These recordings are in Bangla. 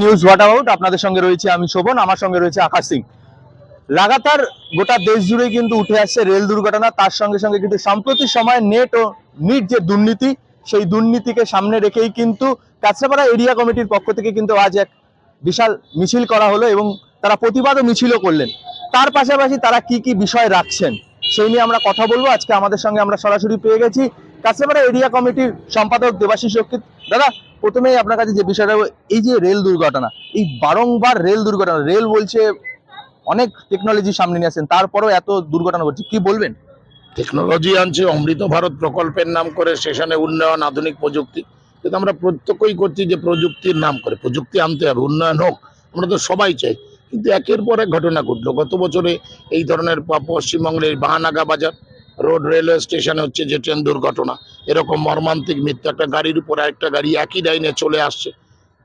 নিউজ হোয়াট আবাউট আপনাদের সঙ্গে রয়েছে আমি শোভন, আমার সঙ্গে রয়েছে আকাশ সিং। লাগাতার গোটা দেশ জুড়ে কিন্তু উঠে আসছে রেল দুর্ঘটনা, তার সঙ্গে সঙ্গে কিন্তু সাম্প্রতিক সময় নেট ও নিট যে দুর্নীতি, সেই দুর্নীতিকে সামনে রেখেই কিন্তু কাছড়াপাড়া এরিয়া কমিটির পক্ষ থেকে কিন্তু আজ এক বিশাল মিছিল করা হলো এবং তারা প্রতিবাদ ও মিছিলও করলেন। তার পাশাপাশি তারা কি কি বিষয় রাখছেন, সেই নিয়ে আমরা কথা বলব। আজকে আমাদের সঙ্গে আমরা সরাসরি পেয়ে গেছি কাছড়াপাড়া এরিয়া কমিটির সম্পাদক দেবাশিস রক্ষিত। দাদা, প্রথমেই আপনার কাছে যে বিষয়টা এই যে রেল দুর্ঘটনা, এই বারংবার রেল দুর্ঘটনা, রেল বলছে অনেক টেকনোলজি সামনে নিয়ে আসেন তারপরেও এত দুর্ঘটনা ঘটছে, কি বলবেন? টেকনোলজি আনছে, অমৃত ভারত প্রকল্পের নাম করে স্টেশনে উন্নয়ন, আধুনিক প্রযুক্তি। কিন্তু আমরা প্রত্যেকই করছি যে প্রযুক্তির নাম করে, প্রযুক্তি আনতে হবে, উন্নয়ন হোক, আমরা তো সবাই চাই। কিন্তু একের পর এক ঘটনা ঘটলো, গত বছরে এই ধরনের পশ্চিমবঙ্গের বাহানাগা বাজার রোড রেলওয়ে স্টেশনে হচ্ছে যে ট্রেন দুর্ঘটনা। এরকম মর্মান্তিক মৃত্যু একটা গাড়ির উপর একটা গাড়ি একই লাইনে চলে আসছে।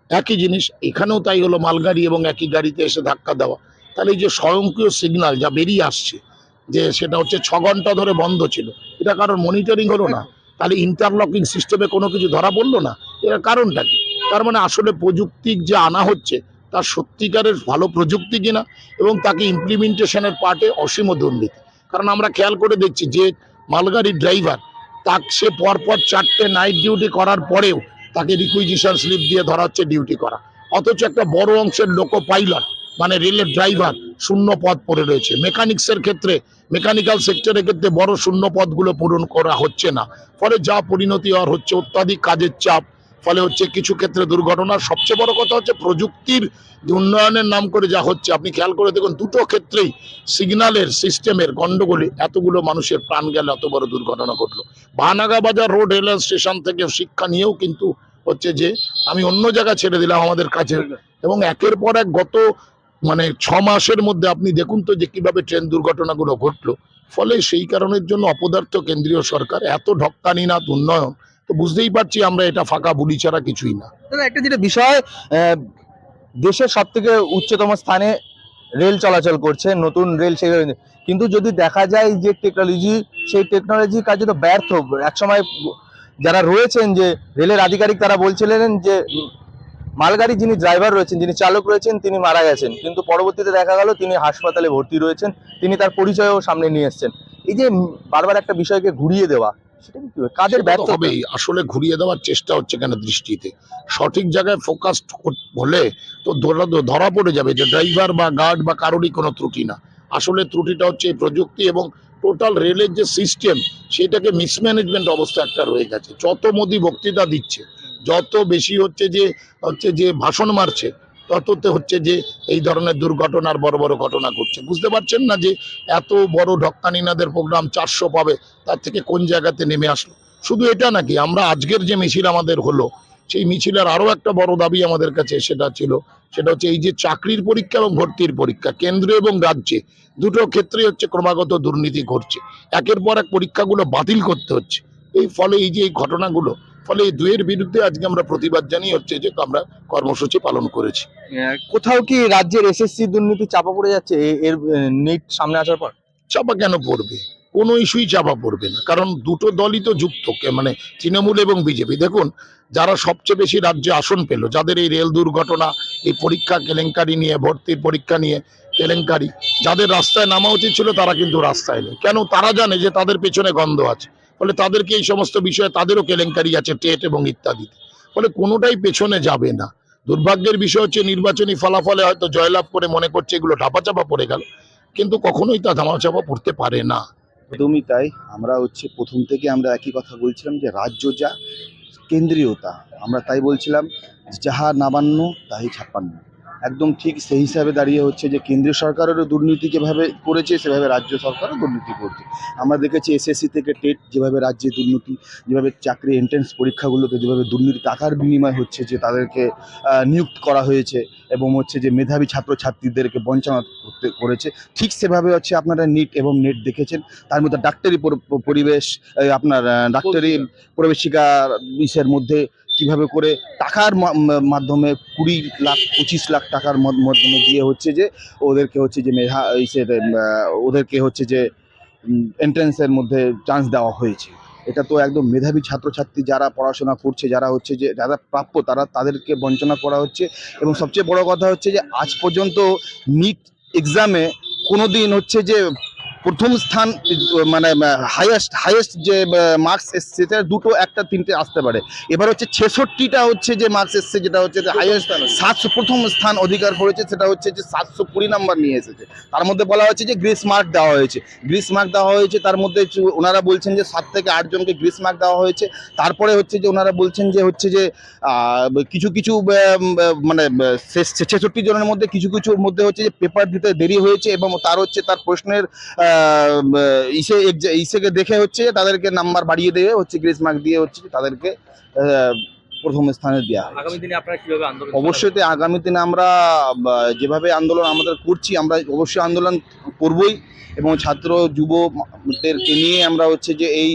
একই জিনিস, এখানেও তাই হলো মালগাড়ি এবং একই গাড়িতে এসে ধাক্কা দেওয়া। তাহলে এই যে স্বয়ংক্রিয় সিগন্যাল যা বেরিয়ে আসছে, যে সেটা হচ্ছে ছ ঘণ্টা ধরে বন্ধ ছিল, এটা কারোর মনিটরিং হলো না। তাহলে ইন্টারলকিং সিস্টেমে কোনো কিছু ধরা পড়ল না? এর কারণটা কি? তার মানে আসলে প্রযুক্তি যে আনা হচ্ছে, তার সত্যিকারের ভালো প্রযুক্তি কিনা এবং তাকে ইমপ্লিমেন্টেশনের পার্টে অসীম দুর্নীতি। কারণ আমরা খেয়াল করে দেখছি যে মালগাড়ির ড্রাইভার তাকে সে পরপর চারটে নাইট ডিউটি করার পরেও তাকে রিকুইজিশন স্লিপ দিয়ে ধরা হচ্ছে ডিউটি করা। অথচ একটা বড় অংশের লোকো পাইলট মানে রেলের ড্রাইভার শূন্য পদ পড়ে রয়েছে। মেকানিক্সের ক্ষেত্রে মেকানিক্যাল সেক্টরের ক্ষেত্রে বড় শূন্য পদগুলো পূরণ করা হচ্ছে না। ফলে যা পরিণতি হওয়ার হচ্ছে অত্যাধিক কাজের চাপ ফলে হচ্ছে কিছু ক্ষেত্রে দুর্ঘটনার সবচেয়ে বড় কথা হচ্ছে প্রযুক্তির উন্নয়নের নাম করে যা হচ্ছে, আপনি খেয়াল করে দেখুন, দুটো ক্ষেত্রেই সিগন্যালের সিস্টেমের গন্ডগোলে এতগুলো মানুষের প্রাণ গেল, এত বড় দুর্ঘটনা ঘটলো। বাহানাগা বাজার রোড রেলওয়ে স্টেশন থেকে শিক্ষা নিয়েও কিন্তু হচ্ছে যে আমি অন্য জায়গা ছেড়ে দিলাম আমাদের কাছে। এবং একের পর এক গত মানে ছ মাসের মধ্যে আপনি দেখুন তো যে কীভাবে ট্রেন দুর্ঘটনাগুলো ঘটলো। ফলে সেই কারণের জন্য অপদার্থ কেন্দ্রীয় সরকার এত ঢক্কানি না উন্নয়ন তো বুঝতেই পারছি আমরা এটা ফাঁকা বুলি ছাড়া কিছুই না। একটা যেটা বিষয় দেশের সব থেকে উচ্চতম স্থানে রেল চলাচল করছে, নতুন রেল সেই কিন্তু যদি দেখা যায় যে টেকনোলজি সেই টেকনোলজি কাজে তো ব্যর্থ। একসময় যারা রয়েছেন যে রেলের আধিকারিক তারা বলছিলেন যে মালগাড়ি যিনি ড্রাইভার রয়েছেন, যিনি চালক রয়েছেন, তিনি মারা গেছেন। কিন্তু পরবর্তীতে দেখা গেল তিনি হাসপাতালে ভর্তি রয়েছেন, তিনি তার পরিচয়ও সামনে নিয়ে এসেছেন। এই যে বারবার একটা বিষয়কে ঘুরিয়ে দেওয়া সেটা কি হবে? কাদের ব্যর্থ হবেই। আসলে ঘুরিয়ে দেওয়ার চেষ্টা হচ্ছে কেন দৃষ্টিতে? সঠিক জায়গায় ফোকাস হলে তো ধরা ধরা পড়ে যাবে যে ড্রাইভার বা গার্ড বা কারোরই কোনো ত্রুটি না। আসলে ত্রুটিটা হচ্ছে এই প্রযুক্তি এবং টোটাল রেলের যে সিস্টেম সেটাকে মিসম্যানেজমেন্ট অবস্থা একটা রয়ে গেছে। যত মোদি বক্তৃতা দিচ্ছে যত বেশি হচ্ছে যে হচ্ছে যে ভাষণ মারছে তততে হচ্ছে যে এই ধরনের দুর্ঘটনার বড় বড় ঘটনা ঘটছে। বুঝতে পারছেন না যে এত বড় ঢক্কানিনাদের প্রোগ্রাম চারশো পাবে, তার থেকে কোন জায়গাতে নেমে আসলো? শুধু এটা নাকি আমরা আজকের যে মিছিল আমাদের হলো, সেই মিছিলের আরও একটা বড় দাবি আমাদের কাছে সেটা ছিল, সেটা হচ্ছে এই যে চাকরির পরীক্ষা এবং ভর্তির পরীক্ষা, কেন্দ্র এবং রাজ্যে, দুটো ক্ষেত্রে হচ্ছে ক্রমাগত দুর্নীতি ঘটছে। একের পর এক পরীক্ষাগুলো বাতিল করতে হচ্ছে। এই ফলে এই যে এই ঘটনাগুলো ফলে এই দুয়ের বিরুদ্ধে আজকে আমরা প্রতিবাদ জানিয়ে হচ্ছে যে আমরা কর্মসূচি পালন করেছি। কোথাও কি রাজ্যের এসএসসি দুর্নীতি চাপা পড়ে যাচ্ছে? এর নিট সামনে আসার পর? চাপা কেন পড়বে? কোনো ইস্যুই চাপা পড়বে না। কারণ দুটো দলই তো যুক্ত মানে তৃণমূল এবং বিজেপি। দেখুন যারা সবচেয়ে বেশি রাজ্যে আসন পেল যাদের এই রেল দুর্ঘটনা এই পরীক্ষা কেলেঙ্কারি নিয়ে ভর্তির পরীক্ষা নিয়ে কেলেঙ্কারি যাদের রাস্তায় নামা উচিত ছিল তারা কিন্তু রাস্তায় নেই। কেন? তারা জানে যে তাদের পেছনে গন্ধ আছে। ফলে তাদেরকে এই সমস্ত বিষয়ে তাদেরও কেলেঙ্কারি আছে, টেট এবং ইত্যাদিতে। ফলে কোনোটাই পেছনে যাবে না। দুর্ভাগ্যের বিষয় হচ্ছে নির্বাচনী ফলাফলে হয়তো জয়লাভ করে মনে করছে এগুলো ঢাপাচাপা পড়ে গেল, কিন্তু কখনোই তা ধামাচাপা পড়তে পারে না। একদমই তাই। আমরা হচ্ছে প্রথম থেকে আমরা একই কথা বলছিলাম যে রাজ্য যা কেন্দ্রীয়তা আমরা তাই বলছিলাম যাহা নাবান্ন তাই ছাপ্পান্ন। একদম ঠিক সেই হিসাবে দাঁড়িয়ে হচ্ছে যে কেন্দ্রীয় সরকারেরও দুর্নীতি যেভাবে করেছে সেভাবে রাজ্য সরকারও দুর্নীতি করছে। আমরা দেখেছি এসএসসি থেকে টেট যেভাবে রাজ্যে দুর্নীতি যেভাবে চাকরি এন্ট্রেন্স পরীক্ষাগুলোতে যেভাবে দুর্নীতি টাকার বিনিময় হচ্ছে যে তাদেরকে নিযুক্ত করা হয়েছে এবং হচ্ছে যে মেধাবী ছাত্রছাত্রীদেরকে বঞ্চনা করতে করেছে। ঠিক সেভাবে হচ্ছে আপনারা নিট এবং নেট দেখেছেন। তার মধ্যে ডাক্তারি পর- পরিবেশ আপনার ডাক্তারি প্রবেশিকা ইসের মধ্যে কীভাবে করে টাকার মাধ্যমে কুড়ি লাখ, পঁচিশ লাখ টাকার মাধ্যমে দিয়ে হচ্ছে যে ওদেরকে হচ্ছে যে মেধা ওদেরকে হচ্ছে যে এন্ট্রেন্সের মধ্যে চান্স দেওয়া হয়েছে। এটা তো একদম মেধাবী ছাত্রছাত্রী যারা পড়াশোনা করছে, যারা হচ্ছে যে, যারা প্রাপ্য, তারা তাদেরকে বঞ্চনা করা হচ্ছে। এবং সবচেয়ে বড় কথা হচ্ছে যে, আজ পর্যন্ত নিট এক্সামে কোনো দিন হচ্ছে যে প্রথম স্থান মানে হাইয়েস্ট হাইয়েস্ট যে মার্কস এসছে সেটা দুটো একটা তিনটে আসতে পারে। এবার হচ্ছে ছেষট্টিটা হচ্ছে যে মার্কস এসছে যেটা হচ্ছে যে হাইয়েস্ট সাতশো প্রথম স্থান অধিকার করেছে সেটা হচ্ছে যে সাতশো কুড়ি নাম্বার নিয়ে এসেছে। তার মধ্যে বলা হচ্ছে যে গ্রিস মার্ক দেওয়া হয়েছে। গ্রিস মার্ক দেওয়া হয়েছে তার মধ্যে ওনারা বলছেন যে সাত থেকে আটজনকে গ্রিস মার্ক দেওয়া হয়েছে। তারপরে হচ্ছে যে ওনারা বলছেন যে হচ্ছে যে কিছু কিছু মানে ছেষট্টি জনের মধ্যে কিছু কিছুর মধ্যে হচ্ছে যে পেপার দিতে দেরি হয়েছে এবং তার হচ্ছে তার প্রশ্নের ইসে ইসেকে দেখে হচ্ছে তাদেরকে নাম্বার বাড়িয়ে দেবে হচ্ছে গ্রিস মার্ক দিয়ে হচ্ছে তাদেরকে প্রথম স্থানে দেওয়া অবশ্যই আগামী দিনে আমরা যেভাবে আন্দোলন আমাদের করছি আমরা অবশ্যই আন্দোলন করবই এবং ছাত্র যুবদেরকে নিয়ে আমরা হচ্ছে যে এই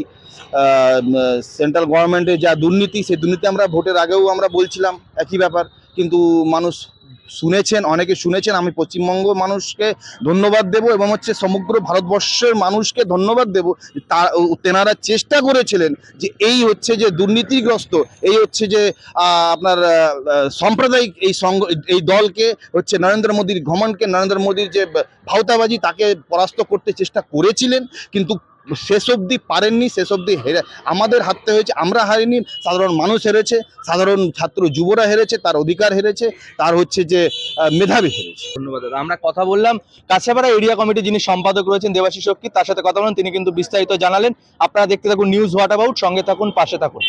সেন্ট্রাল গভর্নমেন্টের যা দুর্নীতি সেই দুর্নীতি আমরা ভোটের আগেও আমরা বলছিলাম একই ব্যাপার। কিন্তু মানুষ শুনেছেন, অনেকে শুনেছেন, আমি পশ্চিমবঙ্গ মানুষকে ধন্যবাদ দেব এবং হচ্ছে সমগ্র ভারতবর্ষের মানুষকে ধন্যবাদ দেব তা তেনারা চেষ্টা করেছিলেন যে এই হচ্ছে যে দুর্নীতিগ্রস্ত, এই হচ্ছে যে আপনার সাম্প্রদায়িক এই সংঘ এই দলকে হচ্ছে নরেন্দ্র মোদীর, ঘমনকে নরেন্দ্র মোদীর যে ভাওতাবাজি তাকে পরাস্ত করতে চেষ্টা করেছিলেন, কিন্তু শেষ অবধি পারেননি, শেষ অবধি হেরে আমাদের হারতে হয়েছে, আমরা হারিনি, সাধারণ মানুষ হেরেছে, সাধারণ ছাত্র যুবরা হেরেছে, তার অধিকার হেরেছে, তার হচ্ছে যে মেধাবী হেরেছে। ধন্যবাদ আমরা কথা বললাম, কাছেপাড়া এরিয়া কমিটি যিনি সম্পাদক রয়েছেন, দেবাশিস শক্তি তার সাথে কথা বলেন তিনি কিন্তু বিস্তারিত জানালেন। আপনারা দেখতে থাকুন নিউজ হোয়াট অ্যাবাউট, সঙ্গে থাকুন, পাশে থাকুন।